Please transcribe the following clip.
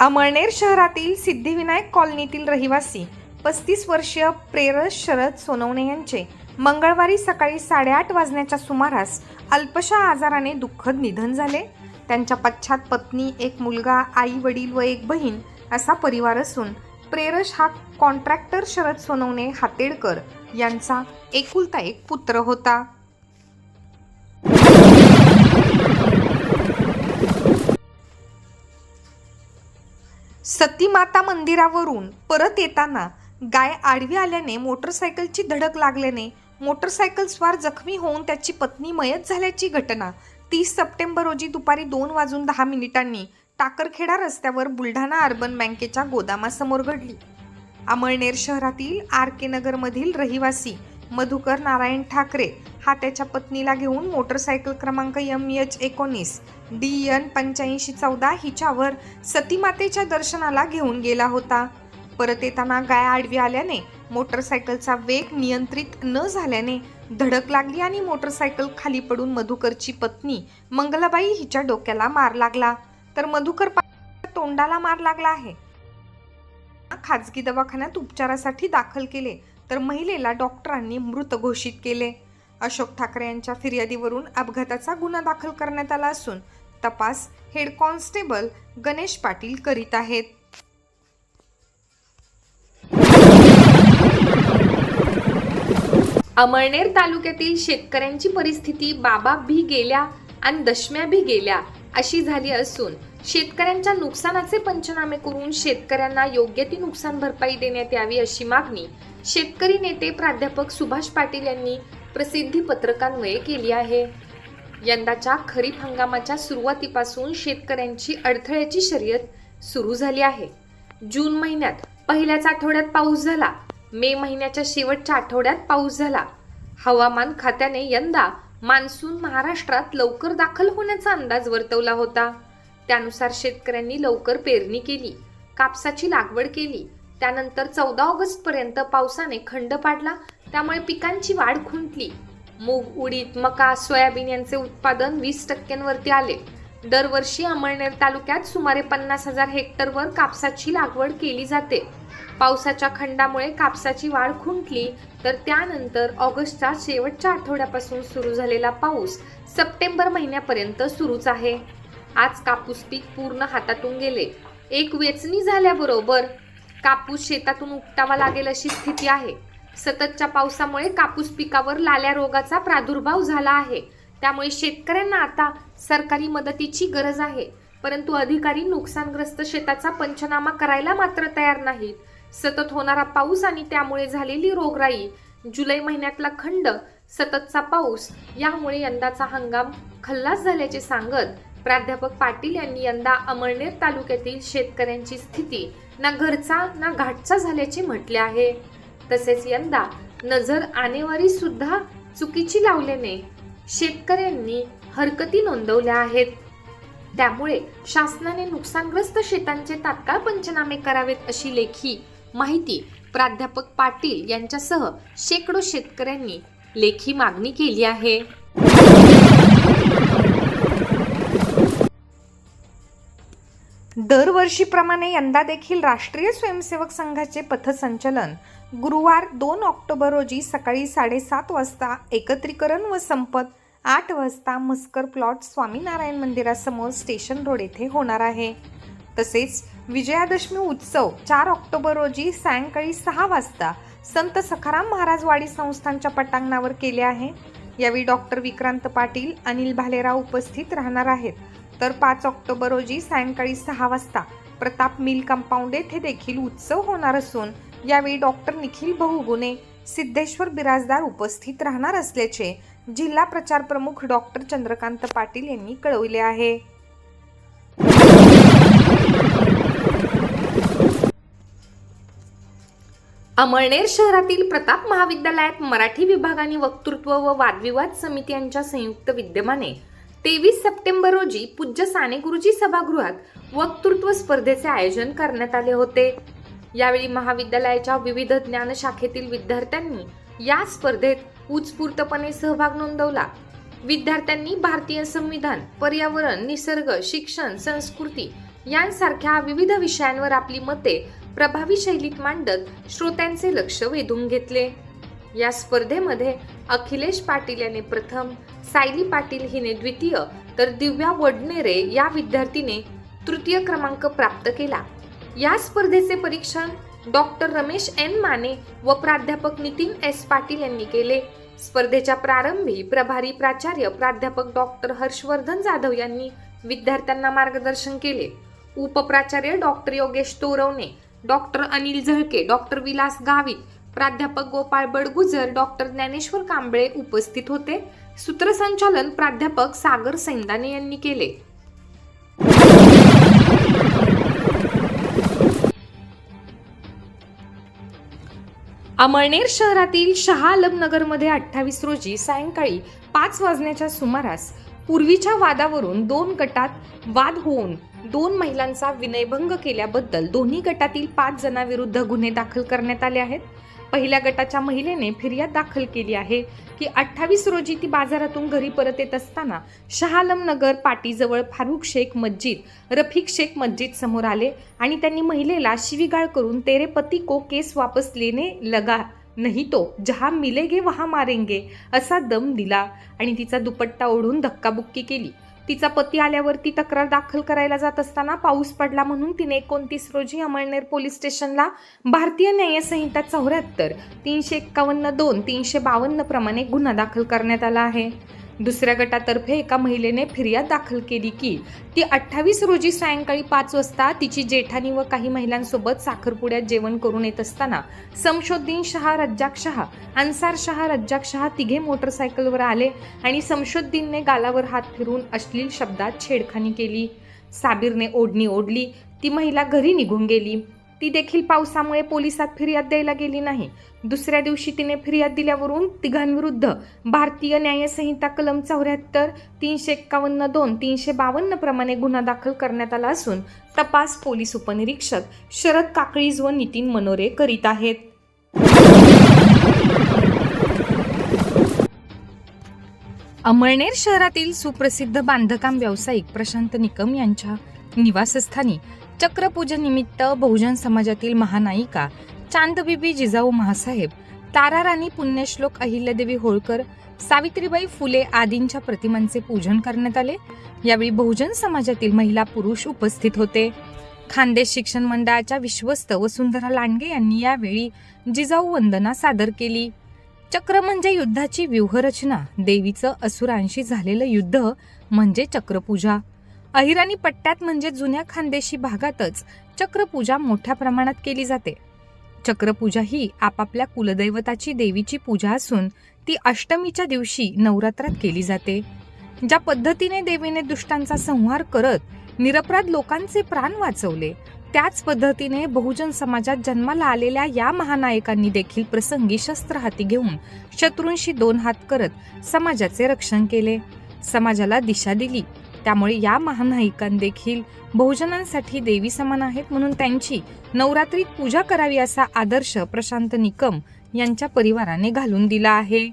अमळनेर शहरातील सिद्धिविनायक कॉलनीतील रहिवासी पस्तीस वर्षीय प्रेरस शरद सोनवणे यांचे मंगळवारी सकाळी साडेआठ वाजण्याच्या सुमारास अल्पशा आजाराने दुःखद निधन झाले. त्यांच्या पश्चात पत्नी एक मुलगा आई वडील व एक बहीण असा परिवार असून प्रेरश हा कॉन्ट्रॅक्टर शरद सोनवणे हातेडकर यांचा एकुलता एक पुत्र होता. सतीमाता मंदिरावरून परत येताना गाय आडवी आल्याने मोटरसायकलची धडक लागल्याने मोटरसायकल स्वार जखमी होऊन त्याची पत्नी मयत झाल्याची घटना. तीस सप्टेंबर रोजी दुपारी दोन वाजून दहा मिनिटांनी टाकरखेडा रस्त्यावर बुलढाणा अर्बन बँकेच्या गोदामासमोर घडली. अमळनेर शहरातील आर के नगरमधील रहिवासी मधुकर नारायण ठाकरे हा त्याच्या पत्नीला घेऊन मोटरसायकल क्रमांक एम एच एकोणीस डी एन पंच्याऐंशी चौदा हिच्यावर सतीमातेच्या दर्शनाला घेऊन गेला होता. परत येताना गाय आडवी आल्याने मोटरसायकलचा वेग नियंत्रित न झाल्याने धडक लागली आणि मोटरसायकल खाली पडून मधुकरची पत्नी मंगलाबाई हिच्या डोक्याला मार लागला. तर मधुकर तोंडाला मार लागला आहे. खाजगी दवाखान्यात उपचारासाठी दाखल केले तर महिलेला डॉक्टरांनी मृत घोषित केले. अशोक ठाकरे यांच्या फिर्यादीवरून अपघाताचा गुन्हा दाखल करण्यात आला असून तपास हेड कॉन्स्टेबल गणेश पाटील करीत आहेत. अमळनेर तालुक्यातील शेतकऱ्यांची परिस्थिती बाबा भी गेल्या आणि दशम्या भी गेल्या अशी झाली असून शेतकऱ्यांच्या नुकसानाचे पंचनामे करून शेतकऱ्यांना योग्य ती नुकसान भरपाई देण्यात यावी अशी मागणी शेतकरी नेते प्राध्यापक सुभाष पाटील यांनी प्रसिद्धी पत्रकान्वये केली आहे. यंदाच्या खरीप हंगामाच्या सुरुवातीपासून शेतकऱ्यांची अडथळ्याची शर्यत सुरू झाली आहे. जून महिन्यात पहिल्याच आठवड्यात पाऊस झाला. मे महिन्याच्या शेवटच्या आठवड्यात पाऊस झाला. हवामान खात्याने यंदा मान्सून महाराष्ट्रात लवकर दाखल होण्याचा अंदाज वर्तवला होता. त्यानुसार शेतकऱ्यांनी लवकर पेरणी केली कापसाची लागवड केली. त्यानंतर चौदा ऑगस्ट पर्यंत पावसाने खंड पाडला त्यामुळे पिकांची वाढ खुंटली. मूग उडीद मका सोयाबीन यांचे उत्पादन वीस टक्क्यांवरती आले. दरवर्षी अमळनेर तालुक्यात सुमारे पन्नास हजार हेक्टरवर कापसाची लागवड केली जाते. पावसाच्या खंडामुळे कापसाची वाढ खुंटली तर त्यानंतर ऑगस्टच्या शेवटच्या आठवड्यापासून सुरू झालेला पाऊस सप्टेंबर महिन्यापर्यंत सुरूच आहे. आज कापूस पीक पूर्ण हातातून गेले. एक वेचणी झाल्याबरोबर कापूस शेतातून उपटावा लागेल अशी स्थिती आहे. सततच्या पावसामुळे कापूस पिकावर लाल्या रोगाचा प्रादुर्भाव झाला आहे. त्यामुळे शेतकऱ्यांना आता सरकारी मदतीची गरज आहे. परंतु अधिकारी नुकसानग्रस्त शेताचा पंचनामा करायला मात्र तयार नाहीत. सतत होणारा पाऊस आणि त्यामुळे झालेली रोगराई जुलै महिन्यातला खंड सततचा पाऊस यामुळे यंदाचा हंगाम खल्लास झाल्याचे सांगत प्राध्यापक पाटील यांनी यंदा अमळनेर तालुक्यातील शेतकऱ्यांची स्थिती ना घरचा ना घाटचा झाल्याचे म्हटले आहे. तसेच यंदा नजर आणेवारी सुद्धा चुकीची लावल्याने शेतकऱ्यांनी हरकती नोंदवल्या आहेत. त्यामुळे शासनाने नुकसानग्रस्त शेतांचे तात्काळ पंचनामे करावेत अशी लेखी माहिती प्राध्यापक पाटील यांच्यासह शेकडो शेतकऱ्यांनी लेखी मागणी केली आहे. दरवर्षीप्रमाणे यंदा देखील राष्ट्रीय स्वयंसेवक संघाचे पथसंचलन गुरुवार दोन ऑक्टोबर रोजी सकाळी साडेसात वाजता एकत्रीकरण व संपत आठ वाजता मस्कर प्लॉट स्वामीनारायण मंदिरासमोर स्टेशन रोड येथे होणार आहे. तसेच विजयादशमी उत्सव चार ऑक्टोबर रोजी सायंकाळी सहा वाजता संत सखाराम महाराज वाडी संस्थांच्या पटांगणावर केले आहे. यावेळी डॉक्टर विक्रांत पाटील अनिल भालेराव उपस्थित राहणार आहेत. तर पाच ऑक्टोबर रोजी सायंकाळी सहा वाजता प्रताप मिल कंपाऊंड येथे देखील उत्सव होणार असून यावेळी डॉक्टर निखिल बहुगुणे सिद्धेश्वर बिराजदार उपस्थित राहणार असल्याचे जिल्हा प्रचार प्रमुख डॉक्टर चंद्रकांत पाटील यांनी कळवले आहे. अमळनेर शहरातील प्रताप महाविद्यालयात मराठी विभाग आणि वक्तृत्व व वादविवाद समिती यांच्या संयुक्त विद्यमाने तेवीस सप्टेंबर रोजी पूज्य साने गुरुजी सभागृहात वक्तृत्व स्पर्धेचे आयोजन करण्यात आले होते. यावेळी महाविद्यालयाच्या विविध ज्ञान शाखेतील विद्यार्थ्यांनी या स्पर्धेत उत्स्फूर्तपणे सहभाग नोंदवला. विद्यार्थ्यांनी भारतीय संविधान पर्यावरण निसर्ग शिक्षण संस्कृती यांसारख्या विविध विषयांवर आपली मते प्रभावी शैलीत मांडत श्रोत्यांचे लक्ष वेधून घेतले. या स्पर्धेमध्ये अखिलेश पाटील याने प्रथम सायली पाटील हिने द्वितीय तर दिव्या वडनेरे या विद्यार्थीने तृतीय क्रमांक प्राप्त केला. या स्पर्धेचे परीक्षण डॉक्टर रमेश एन. माने व प्राध्यापक नितीन एस. पाटील यांनी केले. स्पर्धेच्या प्रारंभी प्रभारी प्राचार्य प्राध्यापक डॉक्टर हर्षवर्धन जाधव यांनी विद्यार्थ्यांना मार्गदर्शन केले. उपप्राचार्य doctor Yogesh Torawane doctor Anil Zalke doctor Vilas Gavit प्राध्यापक गोपाळ बडगुजर डॉक्टर ज्ञानेश्वर कांबळे उपस्थित होते. सूत्रसंचालन प्राध्यापक सागर सैंदाने यांनी केले. अमळनेर शहरातील शहा आलमनगरमध्ये अठ्ठावीस रोजी सायंकाळी पाच वाजण्याच्या सुमारास पूर्वीच्या वादावरून दोन गटात वाद होऊन दोन महिलांचा विनयभंग केल्याबद्दल दोन्ही गटातील पाच जणांविरुद्ध गुन्हे दाखल करण्यात आले आहेत. पहिल्या गटाच्या महिलेने फिर्याद दाखल केली आहे की अठ्ठावीस रोजी ती बाजारातून घरी परत येत असताना शहालमनगर पाटीजवळ फारुख शेख मस्जिद रफिक शेख मस्जिद समोर आले आणि त्यांनी महिलेला शिवीगाळ करून तेरे पती को केस वापस लेने लगा. नाही तो जहा मिलेगे वहा मारेंगे असा दम दिला आणि तिचा दुपट्टा ओढून धक्काबुक्की केली. तिचा पती आल्यावर ती तक्रार दाखल करायला जात असताना पाऊस पडला म्हणून तिने एकोणतीस रोजी अमळनेर पोलीस स्टेशनला भारतीय न्यायसंहिता चौऱ्याहत्तर तीनशे एक्कावन्न दोन तीनशे बावन्न प्रमाणे गुन्हा दाखल करण्यात आला आहे. दुसऱ्या गटातर्फे एका महिलेने फिर्याद दाखल केली की ती अठ्ठावीस रोजी सायंकाळी पाच वाजता तिची जेठानी व काही महिलांसोबत साखरपुड्यात जेवण करून येत असताना समशोद्दीन शहा रज्जाक शहा अन्सार शहा रज्जाक शहा तिघे मोटरसायकलवर आले आणि समशोद्दीनने गालावर हात फिरून अश्लील शब्दात छेडखानी केली. साबीरने ओढणी ओढली. ती महिला घरी निघून गेली. ती देखील पावसामुळे पोलिसात फिर्याद द्यायला गेली नाही. दुसऱ्या दिवशी तिने फिर्याद दिल्यावरून तिघांविरुद्ध भारतीय न्यायसंहिता कलम चौऱ्याहत्तर तीनशे एक्कावन्न दोन तीनशे बावन्न प्रमाणे गुन्हा दाखल करण्यात आला असून तपास पोलीस उपनिरीक्षक शरद काकळीज व नितीन मनोरे करीत आहेत. अमळनेर शहरातील सुप्रसिद्ध बांधकाम व्यावसायिक प्रशांत निकम यांच्या निवासस्थानी चक्रपूजनिमित्त बहुजन समाजातील महानायिका चांदबीबी जिजाऊ महासाहेब ताराराणी पुण्यश्लोक अहिल्यादेवी होळकर सावित्रीबाई फुले आदींच्या प्रतिमांचे पूजन करण्यात आले. यावेळी बहुजन समाजातील महिला पुरुष उपस्थित होते. खानदेश शिक्षण मंडळाच्या विश्वस्त वसुंधरा लांडगे यांनी यावेळी जिजाऊ वंदना सादर केली. चक्र म्हणजे युद्धाची व्यूहरचना. देवीचं असुरांशी झालेलं युद्ध म्हणजे चक्रपूजा. अहिराणी पट्ट्यात म्हणजे जुन्या खानदेशी भागातच चक्रपूजा मोठ्या प्रमाणात केली जाते. चक्रपूजा ही आपापल्या कुलदैवताची देवीची पूजा असून ती अष्टमीच्या दिवशी नवरात्रात केली जाते. ज्या पद्धतीने देवीने दुष्टांचा संहार करत निरपराध लोकांचे प्राण वाचवले त्याच पद्धतीने बहुजन समाजात जन्माला आलेल्या या महानायकांनी देखील प्रसंगी शस्त्र हाती घेऊन शत्रूंशी दोन हात करत समाजाचे रक्षण केले. समाजाला दिशा दिली. त्यामुळे या महानायिकांदेखील बहुजनांसाठी देवी समान आहेत म्हणून त्यांची नवरात्रीत पूजा करावी असा आदर्श प्रशांत निकम यांच्या परिवाराने घालून दिला आहे.